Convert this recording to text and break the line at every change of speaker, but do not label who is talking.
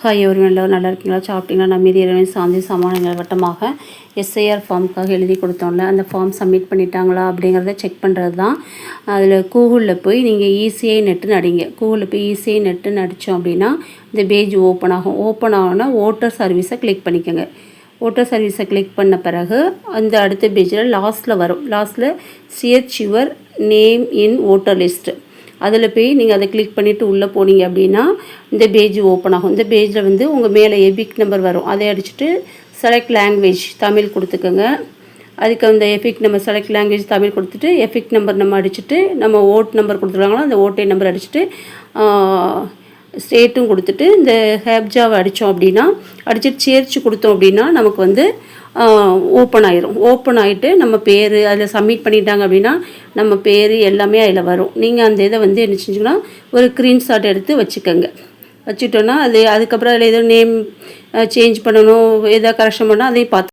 Hi ஒரு எல்லோரும் நல்லா இருக்கீங்களா? சாப்பிட்டீங்களா? நான் மீதி இறைவன் சாந்தி சமாளங்கள் வட்டமாக எஸ்ஐஆர் ஃபார்முக்காக எழுதி கொடுத்தோம்ல. அந்த ஃபார்ம் சப்மிட் பண்ணிட்டாங்களா அப்படிங்கிறத செக் பண்ணுறது தான் அதில் கூகுளில் போய் நீங்கள் ஈஸியாக நெட்டுன்னு அடிங்க. கூகுளில் போய் ஈஸியாக நெட்டுன்னு அடித்தோம் அப்படின்னா இந்த பேஜ் ஓப்பன் ஆகும். ஓப்பன் ஆகும்னா ஓட்டர் சர்வீஸை கிளிக் பண்ணிக்கோங்க. ஓட்டர் சர்வீஸை கிளிக் பண்ண பிறகு அந்த அடுத்த பேஜில் லாஸ்ட்டில் வரும். லாஸ்ட்டில் search your name in voter list அதில் போய் நீங்கள் அதை கிளிக் பண்ணிவிட்டு உள்ளே போனீங்க அப்படின்னா இந்த பேஜ் ஓப்பன் ஆகும். இந்த பேஜில் வந்து உங்கள் மேலே எபிக் நம்பர் வரும். அதை அடிச்சுட்டு செலக்ட் லாங்குவேஜ் தமிழ் கொடுத்துக்கோங்க. அதுக்கு அந்த EPIC number select language Tamil கொடுத்துட்டு எஃபிக் நம்பர் நம்ம அடிச்சுட்டு நம்ம ஓட் நம்பர் கொடுத்துருக்காங்களோ அந்த ஓட்டை நம்பர் அடிச்சுட்டு ஸ்டேட்டும் கொடுத்துட்டு இந்த ஹேப்ஜாவை அடித்தோம் அப்படின்னா அடிச்சுட்டு சேர்ச்சு கொடுத்தோம் அப்படின்னா நமக்கு வந்து ஓப்பன் ஆயிரும். ஓப்பன் ஆகிட்டு நம்ம பேர் அதில் சப்மிட் பண்ணிட்டாங்க அப்படின்னா நம்ம பேர் எல்லாமே அதில் வரும். நீங்கள் அந்த இதை வந்து என்ன செஞ்சுக்கணும் ஒரு ஸ்க்ரீன்ஷாட் எடுத்து வச்சுக்கோங்க. வச்சுட்டோன்னா அது அதுக்கப்புறம் அதில் எதுவும் நேம் சேஞ்ச் பண்ணணும் எதாவது கரெக்ஷன் பண்ணால் அதையும் பார்த்து